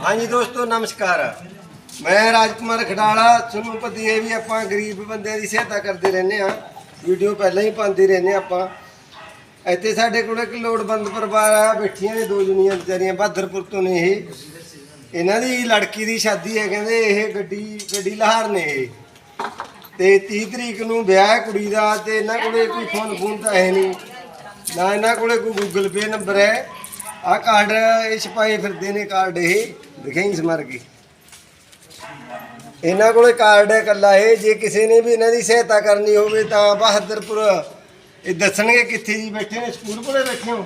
ਹਾਂਜੀ ਦੋਸਤੋ, ਨਮਸਕਾਰ। ਮੈਂ ਰਾਜਕੁਮਾਰ ਖਡਾਲਾ ਤੁਹਾਨੂੰ ਪਤਾ ਹੀ ਹੈ ਵੀ ਆਪਾਂ ਗਰੀਬ ਬੰਦਿਆਂ ਦੀ ਸਹਾਇਤਾ ਕਰਦੇ ਰਹਿੰਦੇ ਆ ਵੀਡੀਓ ਪਹਿਲਾਂ ਹੀ ਪਾਉਂਦੇ ਰਹਿੰਦੇ ਹਾਂ ਆਪਾਂ। ਇੱਥੇ ਸਾਡੇ ਕੋਲ ਇੱਕ ਲੋੜਵੰਦ ਪਰਿਵਾਰ ਆ, ਬੈਠੀਆਂ ਨੇ ਦੋ ਜਣੀਆਂ ਵਿਚਾਰੀਆਂ ਬਹਾਦਰਪੁਰ ਤੋਂ ਨੇ ਇਹ। ਇਹਨਾਂ ਦੀ ਲੜਕੀ ਦੀ ਸ਼ਾਦੀ ਹੈ, ਕਹਿੰਦੇ ਇਹ ਗੱਡੀ ਗੱਡੀ ਲਹਾਰ ਨੇ ਇਹ। ਤੇ 30 ਤਰੀਕ ਨੂੰ ਵਿਆਹ ਹੈ ਕੁੜੀ ਦਾ, ਤੇ ਇਹਨਾਂ ਕੋਲੇ ਕੋਈ ਫੋਨ ਫੋਨ ਤਾਂ ਹੈ ਨਹੀਂ। ਨਾ ਇਹਨਾਂ ਕੋਲੇ ਕੋਈ ਗੂਗਲ ਪੇ ਨੰਬਰ ਹੈ। ਆ ਕਾਰਡ ਇਹ ਛਪਾਏ ਫਿਰਦੇ ਨੇ ਕਾਰਡ ਇਹ ਦਿਖਾਈ ਸਮਰ ਕੇ ਇਹਨਾਂ ਕੋਲੇ ਕਾਰਡ ਹੈ ਕੱਲਾ ਇਹ, ਜੇ ਕਿਸੇ ਨੇ ਵੀ ਇਹਨਾਂ ਦੀ ਸਹਾਇਤਾ ਕਰਨੀ ਹੋਵੇ ਤਾਂ ਬਹਾਦਰਪੁਰ, ਇਹ ਦੱਸਣਗੇ ਕਿੱਥੇ ਜੀ ਬੈਠੇ ਨੇ, ਸਕੂਲ ਕੋਲੇ ਬੈਠੇ ਹੋ?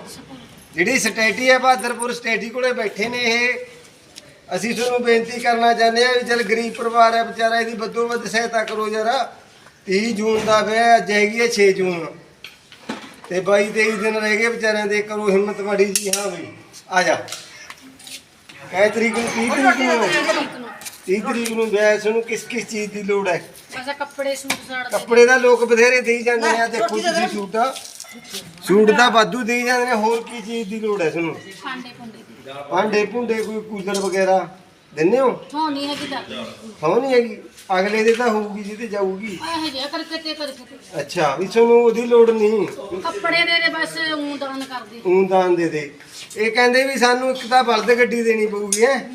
ਜਿਹੜੀ ਸਟੇਟੀ ਹੈ ਬਹਾਦਰਪੁਰ, ਸਟੇਟੀ ਕੋਲੇ ਬੈਠੇ ਨੇ ਇਹ। ਅਸੀਂ ਤੁਹਾਨੂੰ ਬੇਨਤੀ ਕਰਨਾ ਚਾਹੁੰਦੇ ਆ ਵੀ ਚਲ ਗਰੀਬ ਪਰਿਵਾਰ ਹੈ, ਵਿਚਾਰਾ ਇਹਦੀ ਵੱਧੋ ਵੱਧ ਸਹਾਇਤਾ ਕਰੋ ਜਰਾ। 30 ਜੂਨ ਦਾ ਵਿਆਹ, ਅੱਜ ਹੈਗੀ ਹੈ 6 ਜੂਨ। ਤੇ 22 23 ਦਿਨ ਰਹਿ ਗਏ ਵਿਚਾਰਿਆਂ ਦੇ ਕਰੋ ਹਿੰਮਤ ਮਾੜੀ ਜੀ ਹਾਂ ਬਈ। ਆ ਜਾ। ਕੈ ਤਰੀਕ ਨੂੰ 30 ਤਰੀਕ ਨੂੰ 30 ਤਰੀਕ ਨੂੰ ਵਿਆਹ ਸਾਨੂੰ ਕਿਸ ਕਿਸ ਚੀਜ਼ ਦੀ ਲੋੜ ਹੈ? ਅੱਛਾ ਕੱਪੜੇ ਸੂਟ ਸਾੜ ਦੇ। ਕੱਪੜੇ ਦਾ ਲੋਕ ਬਥੇਰੇ ਦੇਈ ਜਾਂਦੇ ਆ ਦੇਖੋ ਤੁਸੀਂ ਸੂਟ ਸੂਟ ਦਾ ਵਾਧੂ ਦੇਈ ਜਾਂਦੇ ਨੇ ਹੋਰ ਕੀ ਚੀਜ਼ ਦੀ ਲੋੜ ਹੈ ਤੁਹਾਨੂੰ ਫੁੰਡੇ ਦੀ। ਭਾਂਡੇ ਭੁੰਡੇ ਕੋਈ ਕੂਲਰ ਵਗੈਰਾ? ਦਿੰਦੇ ਹੋ? ਹੋ ਨਹੀਂ ਹੈਗੀ ਤਾਂ। ਹੋ ਨਹੀਂ ਹੈਗੀ? ਅਗਲੇ ਦੇ ਤਾਂ ਹੋਊਗੀ ਜਿਹਦੇ ਜਾਊਗੀ। ਇਹ ਜਿਹਾ ਕਰਕੇ ਤੇ ਕਰਕੇ ਤੇ ਅੱਛਾ ਵੀ ਤੁਹਾਨੂੰ ਉਹਦੀ ਲੋੜ ਨਹੀਂ। ਕੱਪੜੇ ਦੇ ਦੇ ਬਸ ਊਂ ਦਾਨ ਕਰਦੇ ਊਂ ਦਾਨ ਦੇ ਦੇ। ਇਹ ਕਹਿੰਦੇ ਵੀ ਸਾਨੂੰ ਇੱਕ ਤਾਂ ਬਲਦ ਗੱਡੀ ਦੇਣੀ ਪਊਗੀ ਹੈ।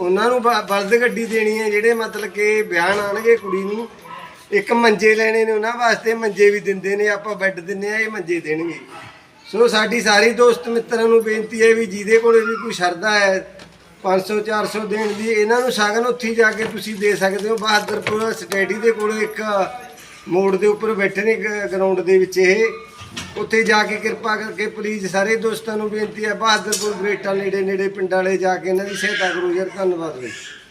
ਉਹਨਾਂ ਨੂੰ ਬ- ਬਲਦ ਗੱਡੀ ਦੇਣੀ ਹੈ ਜਿਹੜੇ ਮਤਲਬ ਕਿ ਬਿਆਨ ਆਣਗੇ ਕੁੜੀ ਨੂੰ। ਇੱਕ ਮੰਜੇ ਲੈਣੇ ਨੇ ਉਹਨਾਂ ਵਾਸਤੇ ਮੰਜੇ ਵੀ ਦਿੰਦੇ ਨੇ ਆਪਾਂ ਬੈੱਡ ਦਿੰਨੇ ਆ ਇਹ ਮੰਜੇ ਦੇਣਗੇ। ਸੋ ਸਾਡੀ ਸਾਰੀ ਦੋਸਤ ਮਿੱਤਰਾਂ ਨੂੰ ਬੇਨਤੀ ਹੈ ਵੀ ਜਿਹਦੇ ਕੋਲੇ ਵੀ ਕੋਈ ਸ਼ਰਧਾ ਹੈ 500 400 ਦੇਣ ਦੀ, ਇਹਨਾਂ ਨੂੰ ਸ਼ਗਨ ਉੱਥੇ ਜਾ ਕੇ ਤੁਸੀਂ ਦੇ ਸਕਦੇ ਹੋ। ਬਹਾਦਰਪੁਰ ਸਟੇਡੀ ਦੇ ਕੋਲ ਇੱਕ ਮੋੜ ਦੇ ਉੱਪਰ ਬੈਠੇ ਨੇ ਗਰਾਊਂਡ ਦੇ ਵਿੱਚ ਇਹ। ਉੱਥੇ ਜਾ ਕੇ ਕਿਰਪਾ ਕਰਕੇ ਪਲੀਜ਼ ਸਾਰੇ ਦੋਸਤਾਂ ਨੂੰ ਬੇਨਤੀ ਹੈ, ਬਹਾਦਰਪੁਰ ਗ੍ਰੇਟਾ ਨੇੜੇ ਨੇੜੇ ਪਿੰਡਾਂ ਵਾਲੇ ਜਾ ਕੇ ਇਹਨਾਂ ਦੀ ਸਹਾਇਤਾ ਕਰੋ। ਯਾਰ, ਧੰਨਵਾਦ ਬਈ।